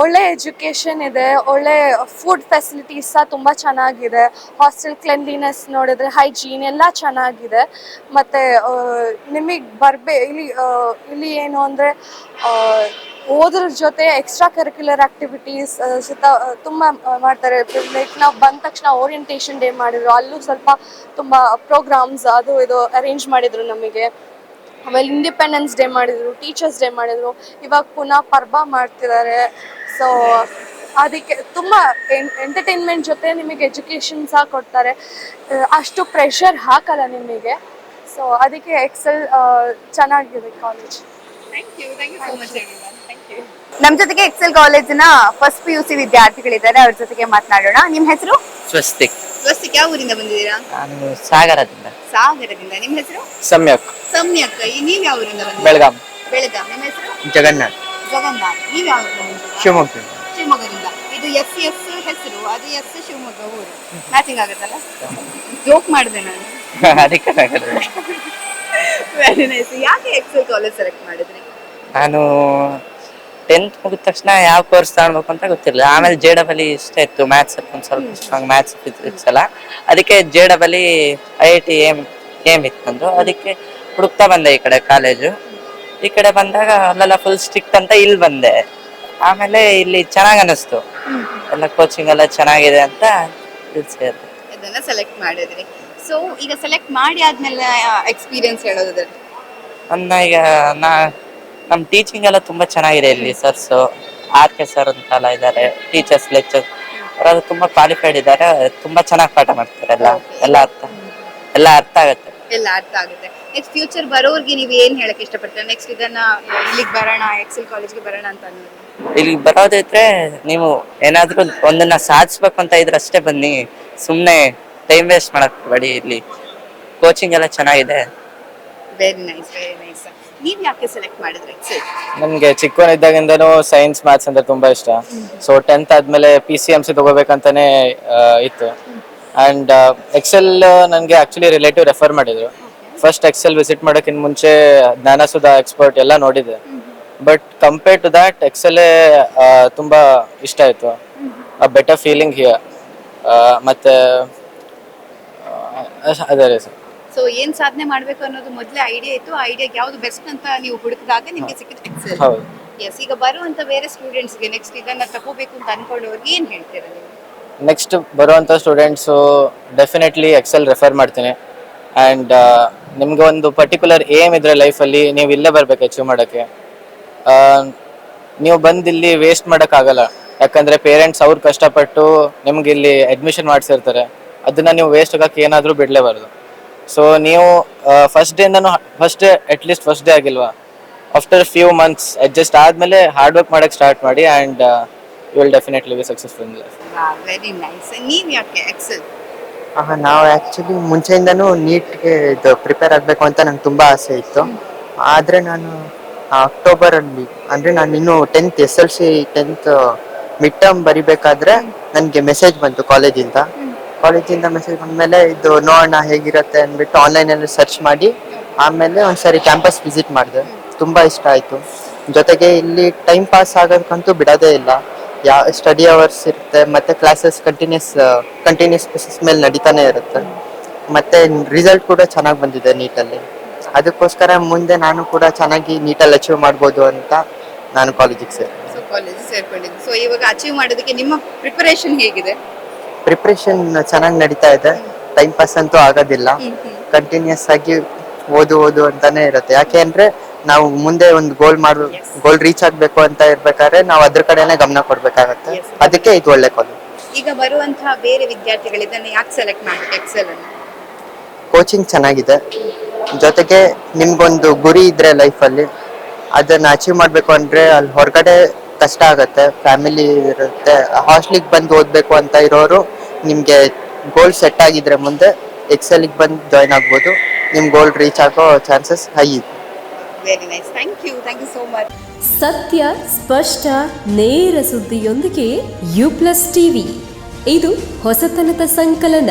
ಒಳ್ಳೆ ಎಜುಕೇಷನ್ ಇದೆ, ಒಳ್ಳೆ ಫುಡ್ ಫೆಸಿಲಿಟೀಸ್ ಸಹ ತುಂಬ ಚೆನ್ನಾಗಿದೆ. ಹಾಸ್ಟೆಲ್ ಕ್ಲೆನ್ಲಿನೆಸ್ ನೋಡಿದ್ರೆ ಹೈಜೀನ್ ಎಲ್ಲ ಚೆನ್ನಾಗಿದೆ. ಮತ್ತು ನಿಮಗೆ ಬರಬೇ, ಇಲ್ಲಿ ಇಲ್ಲಿ ಏನು ಅಂದರೆ ಓದ್ರ ಜೊತೆ ಎಕ್ಸ್ಟ್ರಾ ಕರಿಕ್ಯುಲರ್ ಆ್ಯಕ್ಟಿವಿಟೀಸ್ ಸುತ್ತ ತುಂಬ ಮಾಡ್ತಾರೆ. ಲೈಕ್ ನಾವು ಬಂದ ತಕ್ಷಣ ಓರಿಯೆಂಟೇಷನ್ ಡೇ ಮಾಡಿದ್ರು, ಅಲ್ಲೂ ಸ್ವಲ್ಪ ತುಂಬ ಪ್ರೋಗ್ರಾಮ್ಸ್ ಅದು ಇದು ಅರೇಂಜ್ ಮಾಡಿದರು ನಮಗೆ. ಆಮೇಲೆ ಇಂಡಿಪೆಂಡೆನ್ಸ್ ಡೇ ಮಾಡಿದ್ರು ಟೀಚರ್ಸ್ ಡೇ ಮಾಡಿದ್ರು. ಇವಾಗ ಪುನಃ ಪರ್ಬ ಮಾಡ್ತಿದ್ದಾರೆ. ಸೊ ಅದಕ್ಕೆ ತುಂಬ ಎಂಟರ್ಟೈನ್ಮೆಂಟ್ ಜೊತೆ ನಿಮಗೆ ಎಜುಕೇಷನ್ ಸಹ ಕೊಡ್ತಾರೆ. ಅಷ್ಟು ಪ್ರೆಷರ್ ಹಾಕಲ್ಲ ನಿಮಗೆ. ಸೊ ಅದಕ್ಕೆ ಎಕ್ಸೆಲ್ ಚೆನ್ನಾಗಿದೆ college thank you thank you so much thank you ನಮ್ ಜೊತೆಗೆ ಎಕ್ಸೆಲ್ ಕಾಲೇಜಿನ ಫಸ್ಟ್ ಪಿ ಯು ಸಿ ವಿದ್ಯಾರ್ಥಿಗಳಿದ್ದಾರೆ. ಅವ್ರ ಜೊತೆಗೆ ಮಾತನಾಡೋಣ. ನಿಮ್ ಹೆಸರು? ಸ್ವಸ್ತಿಕ್. ಸ್ವಸ್ತಿಕ್ ಯಾವ ಊರಿಂದ ಬಂದಿದ್ದೀರಾ? ನಾನು ಸಾಗರದಿಂದ. ಸಾಗರದಿಂದ. ನಿಮ್ಮ ಹೆಸರು? ಸಮ್ಯಕ್ ಸಮ್ಯಕ್ ಈ ನೀವ್ ಯಾವ ಊರಿಂದ ಬಂದಿದ್ದೀರಾ? ಬೆಳಗಾಂ. ಬೆಳಗಾಂ. ನಿಮ್ಮ ಹೆಸರು? ಜಗನ್ನಾಥ್. ಜಗನ್ನಾಥ್. ನೀವು ಯಾವ ಶಿವಮೊಗ್ಗ. ಶಿವಮೊಗ್ಗದಿಂದ. ಇದು ಎಸ್ ಎಸ್ ಹೆಸರು. ಅದು ಎಸ್ ಶಿವಮೊಗ್ಗ ಊರು. ಮ್ಯಾಚಿಂಗ್ ಆಗುತ್ತಲ್ಲ? ಜೋಕ್ ಮಾಡಿದೆ ನಾನು. ಅದಕ್ಕೆ ವೆರಿ ನೈಸ್ ಯಾಕೆ ಎಕ್ಸೆಲ್ ಕಾಲೇಜ್ ಸೆಲೆಕ್ಟ್ ಮಾಡಿದ್ರಿ? ನಾನು ಟೆಂತ್ ಮುಗಿದ ತಕ್ಷಣ ಯಾವ ಕೋರ್ಸ್ ತಗೊಳ್ಬೇಕು ಅಂತ ಗೊತ್ತಿರಲಿಲ್ಲ. ಆಮೇಲೆ ಜೆ ಡಬಲ್ ಇಷ್ಟ ಇತ್ತು ಮ್ಯಾಥ್ಸ್ ಒಂದು ಸ್ವಲ್ಪ ಸ್ಟ್ರಾಂಗ್ ಮ್ಯಾಥ್ಸ್ ಫಿಸಿಕ್ಸ್ ಎಲ್ಲ ಅದಕ್ಕೆ J double I I T aim aim ಇತ್ತಂದ್ರು ಅದಕ್ಕೆ ಹುಡುಕ್ತಾ ಬಂದೆ ಈ ಕಡೆ ಕಾಲೇಜು ಈ ಕಡೆ ಬಂದಾಗ ಅಲ್ಲೆಲ್ಲ ಫುಲ್ ಸ್ಟ್ರಿಕ್ಟ್ ಅಂತ ಇಲ್ಲಿ ಬಂದೆ. ಆಮೇಲೆ ಇಲ್ಲಿ ಚೆನ್ನಾಗಿ ಅನಿಸ್ತು ಎಲ್ಲ ಕೋಚಿಂಗ್ ಎಲ್ಲ ಚೆನ್ನಾಗಿದೆ ಅಂತ ಇಲ್ಲಿ ಸೇರಿದೆ. ಇದನ್ನ ಸೆಲೆಕ್ಟ್ ಮಾಡಿದ್ರಿ. ಸೊ ಈಗ ಸೆಲೆಕ್ಟ್ ಮಾಡಿ ಆದ್ಮೇಲೆ ಎಕ್ಸ್ಪೀರಿಯನ್ಸ್ ಹೇಳೋದಾದ್ರೆ? ಅನ್ನ ಈಗ ನಾ ನಮ್ಮ ಟೀಚಿಂಗ್ ಎಲ್ಲ ತುಂಬಾ ಚೆನ್ನಾಗಿದೆ ಇಲ್ಲಿ ಸರ್ಸು ಆರ್ ಕೆ ಸರ್ ಅಂತ ಎಲ್ಲ ಇದ್ದಾರೆ ಟೀಚರ್ಸ್ ಲೆಕ್ಚರ್ ಅವರೆಲ್ಲ ತುಂಬಾ ಕ್ವಾಲಿಫೈಡ್ ಇದ್ದಾರೆ ತುಂಬಾ ಚೆನ್ನಾಗಿ ಪಾಠ ಮಾಡ್ತಾರೆ ಎಲ್ಲ ಎಲ್ಲ ಅರ್ಥ ಎಲ್ಲ ಅರ್ಥ ಆಗುತ್ತೆ. ಎಲ್ಲ ಅರ್ಥ ಆಗುತ್ತೆ. ನೆಕ್ಸ್ಟ್ ಫ್ಯೂಚರ್ ಬರೋರ್ಗೆ ನೀವು ಏನ್ ಹೇಳಕ್ ಇಷ್ಟಪಡ್ತೀರಾ? ನೆಕ್ಸ್ಟ್ ಇದನ್ನ ಇಲ್ಲಿಗೆ ಬರೋಣ ಎಕ್ಸೆಲ್ ಕಾಲೇಜ್ಗೆ ಬರೋಣ ಅಂತ ಅನ್ನೋದು. ಇಲ್ಲಿ ಬರೋದಿದ್ರೆ ನೀವು ಏನಾದ್ರೂ ಒಂದನ್ನ ಸಾಧಿಸ್ಬೇಕು ಅಂತ ಇದ್ರೆ ಅಷ್ಟೇ ಬನ್ನಿ ಸುಮ್ಮನೆ ಟೈಮ್ ವೇಸ್ಟ್ ಮಾಡಕ್ ಬೇಡಿ ಇಲ್ಲಿ. ಕೋಚಿಂಗ್ ಎಲ್ಲ ಚೆನ್ನಾಗಿದೆ. ವೆರಿ ನೈಸ್ ವೆರಿ ನೈಸ್ ನೀವ್ ಯಾಕೆ ಸೆಲೆಕ್ಟ್ ಮಾಡಿದ್ರಿ? ನಮ್ಗೆ ಚಿಕ್ಕವನಿದ್ದಾಗಿಂದನೂ ಸೈನ್ಸ್ ಮ್ಯಾಥ್ಸ್ ಅಂದ್ರೆ ತುಂಬಾ ಇಷ್ಟ. ಸೊ ಟೆಂತ್ ಆದ್ಮೇಲೆ ಪಿ ಸಿ ಎಂ ಸಿ ತಗೋಬೇಕಂತಾನೆ ಆ, ಇತ್ತು. ಅಂಡ್ ಎಕ್ಸೆಲ್ ನನಗೆ ಆಕ್ಚುಲಿ ರಿಲೇಟಿವ್ ರೆಫರ್ ಮಾಡಿದ್ರು. ಫಸ್ಟ್ ಎಕ್ಸೆಲ್ ವಿಸಿಟ್ ಮಾಡೋಕ್ಕಿಂತ ಮುಂಚೆ ಜ್ಞಾನಸುಧಾ ಎಕ್ಸ್ಪರ್ಟ್ ಎಲ್ಲ ನೋಡಿದೆ but compare to that Excel ತುಂಬಾ ಇಷ್ಟ ಆಯ್ತು. ಬೆಟರ್ ಫೀಲಿಂಗ್ ಹಿಯರ್ ಮತ್ತೆ ಆ, ಅದೇ ರೀ ಸರ್. ಸೊ ಏನ್ ಸಾಧನೆ ಮಾಡ್ಬೇಕು ಅನ್ನೋದು ಮೊದಲೇ ಐಡಿಯಾ ಇತ್ತು. ಐಡಿಯಾ ಯಾವ್ದು ಬೆಸ್ಟ್ ಅಂತ ನೀವು ಹುಡುಕಿದಾಗ ನಿಮ್ಗೆ ಸಿಕ್ಕಿದ ಎಕ್ಸೆಲ್ ಹೌದು. ಎಸ್ ಈಗ ಬರುವಂತ ಬೇರೆ ಸ್ಟೂಡೆಂಟ್ಸ್ಗೆ ನೆಕ್ಸ್ಟ್ ಇದನ್ನ ತಗೋಬೇಕು ಅಂತ ಅನ್ಕೊಂಡವ್ರಿಗೆ ಏನ್ ಹೇಳ್ತೀರಾ ನೀವು? ನೆಕ್ಸ್ಟ್ ಬರುವಂಥ ಸ್ಟೂಡೆಂಟ್ಸು ಡೆಫಿನೆಟ್ಲಿ ಎಕ್ಸೆಲ್ ರೆಫರ್ ಮಾಡ್ತೀನಿ. ಆ್ಯಂಡ್ ನಿಮ್ಗೆ ಒಂದು ಪರ್ಟಿಕ್ಯುಲರ್ ಏಮ್ ಇದ್ರೆ ಲೈಫಲ್ಲಿ ನೀವು ಇಲ್ಲೇ ಬರ್ಬೇಕು ಅಚೀವ್ ಮಾಡೋಕ್ಕೆ. ನೀವು ಬಂದು ಇಲ್ಲಿ ವೇಸ್ಟ್ ಮಾಡೋಕ್ಕಾಗಲ್ಲ ಯಾಕಂದರೆ ಪೇರೆಂಟ್ಸ್ ಅವ್ರು ಕಷ್ಟಪಟ್ಟು ನಿಮ್ಗೆ ಇಲ್ಲಿ ಅಡ್ಮಿಷನ್ ಮಾಡಿಸಿರ್ತಾರೆ. ಅದನ್ನು ನೀವು ವೇಸ್ಟ್ ಆಗೋಕ್ಕೆ ಏನಾದರೂ ಬಿಡಲೇಬಾರ್ದು. ಸೊ ನೀವು first ಡೇಯಿಂದನೂ first day at least first day ಆಗಿಲ್ವಾ? ಆಫ್ಟರ್ ಫ್ಯೂ ಮಂತ್ಸ್ ಅಡ್ಜಸ್ಟ್ ಆದಮೇಲೆ ಹಾರ್ಡ್ ವರ್ಕ್ ಮಾಡೋಕ್ಕೆ ಸ್ಟಾರ್ಟ್ ಮಾಡಿ and you will definitely be successful in life very nice ನೀವು ಯಾಕೆ ಎಕ್ಸೆಲ್ ನಾವು ಆ್ಯಕ್ಚುಲಿ ಮುಂಚೆಯಿಂದನೂ ನೀಟ್ಗೆ ಇದು ಪ್ರಿಪೇರ್ ಆಗಬೇಕು ಅಂತ ನಂಗೆ ತುಂಬ ಆಸೆ ಇತ್ತು. ಆದರೆ ನಾನು ಅಕ್ಟೋಬರಲ್ಲಿ ಅಂದರೆ ನಾನು ಇನ್ನೂ tenth S L C tenth mid term ಬರಿಬೇಕಾದ್ರೆ ನನಗೆ ಮೆಸೇಜ್ ಬಂತು ಕಾಲೇಜಿಂದ ಕಾಲೇಜಿಂದ ಮೆಸೇಜ್ ಬಂದಮೇಲೆ ಇದು ನೋಡೋಣ ಹೇಗಿರುತ್ತೆ ಅಂದ್ಬಿಟ್ಟು ಆನ್ಲೈನಲ್ಲಿ ಸರ್ಚ್ ಮಾಡಿ, ಆಮೇಲೆ ಒಂದ್ಸರಿ ಕ್ಯಾಂಪಸ್ ವಿಸಿಟ್ ಮಾಡಿದೆ. ತುಂಬ ಇಷ್ಟ ಆಯಿತು. ಜೊತೆಗೆ ಇಲ್ಲಿ ಟೈಮ್ ಪಾಸ್ ಆಗೋಕ್ಕಂತೂ ಬಿಡೋದೇ ಇಲ್ಲ. ಯಾವ ಸ್ಟಡಿ ಅವರ್ಸ್ ಇರುತ್ತೆ, ಮತ್ತೆ ಕ್ಲಾಸಸ್ ಕಂಟಿನ್ಯೂಸ್ ಕಂಟಿನ್ಯೂಸ್ ಬೇಸಿಸ್ ಮೇಲೆ ನಡೀತಾನೆ ಇರುತ್ತೆ. ಮತ್ತೆ ರಿಸಲ್ಟ್ ಕೂಡ ಚೆನ್ನಾಗಿ ಬಂದಿದೆ ನೀಟಲ್ಲಿ ಅದಕ್ಕೋಸ್ಕರ ಮುಂದೆ ನಾನು ಕೂಡ ಚೆನ್ನಾಗಿ ನೀಟಲ್ಲಿ ಅಚೀವ್ ಮಾಡ್ಬೋದು ಅಂತ ನಾನು ಕಾಲೇಜಿಗೆ ಸೇರಿ ಸೊ ಸೇರ್ಕೊಂಡಿದ್ದು ಸೊ ಇವಾಗ ಅಚೀವ್ ಮಾಡೋದಕ್ಕೆ ನಿಮ್ಮ ಪ್ರಿಪರೇಷನ್ ಹೇಗಿದೆ? ಪ್ರಿಪ್ರೇಷನ್ ಚೆನ್ನಾಗಿ ನಡೀತಾ ಇದೆ. ಟೈಮ್ ಪಾಸ್ ಅಂತೂ ಆಗೋದಿಲ್ಲ. ಕಂಟಿನ್ಯೂಸ್ ಆಗಿ ಓದು ಓದು ಅಂತಾನೆ ಇರುತ್ತೆ. ಯಾಕೆ ಅಂದ್ರೆ ನಾವು ಮುಂದೆ ಒಂದು ಗೋಲ್ ಮಾಡು ಗೋಲ್ ರೀಚ್ ಆಗ್ಬೇಕು ಅಂತ ಇರ್ಬೇಕಾದ್ರೆ ನಾವು ಅದ್ರ ಕಡೆನೆ ಗಮನ ಕೊಡ್ಬೇಕಾಗತ್ತೆ. ಅದಕ್ಕೆ ಇದು ಒಳ್ಳೆ ಕಾಲೇಜ್ ಈಗ ಬರುವಂತಹ ಬೇರೆ ವಿದ್ಯಾರ್ಥಿಗಳು ಇದನ್ನ ಯಾಕೆ ಸೆಲೆಕ್ಟ್ ಎಕ್ಸೆಲ್ ಅನ್ನು? ಕೋಚಿಂಗ್ ಚೆನ್ನಾಗಿದೆ. ಜೊತೆಗೆ ನಿಮ್ಗೊಂದು ಗುರಿ ಇದ್ರೆ ಲೈಫಲ್ಲಿ ಅದನ್ನ ಅಚೀವ್ ಮಾಡ್ಬೇಕು ಅಂದ್ರೆ ಅಲ್ಲಿ ಹೊರಗಡೆ ಕಷ್ಟ ಆಗತ್ತೆ. ಫ್ಯಾಮಿಲಿ ಇರುತ್ತೆ. ಹಾಸ್ಟ್ಲಿಗೆ ಬಂದು ಓದ್ಬೇಕು ಅಂತ ಇರೋರು ನಿಮ್ಗೆ ಗೋಲ್ ಸೆಟ್ ಆಗಿದ್ರೆ ಮುಂದೆ ಎಕ್ಸೆಲ್ಗೆ ಬಂದು ಜಾಯ್ನ್ ಆಗ್ಬೋದು. ನಿಮ್ ಗೋಲ್ ರೀಚ್ ಆಗೋ ಚಾನ್ಸಸ್ ಹೈ ಇದೆ. Very nice thank you thank you so much ಸತ್ಯ ಸ್ಪಷ್ಟ ನೇರ ಸುದ್ದಿಯೊಂದಿಗೆ ಯು ಪ್ಲಸ್ ಟಿವಿ ಇದು ಹೊಸತನದ ಸಂಕಲನ.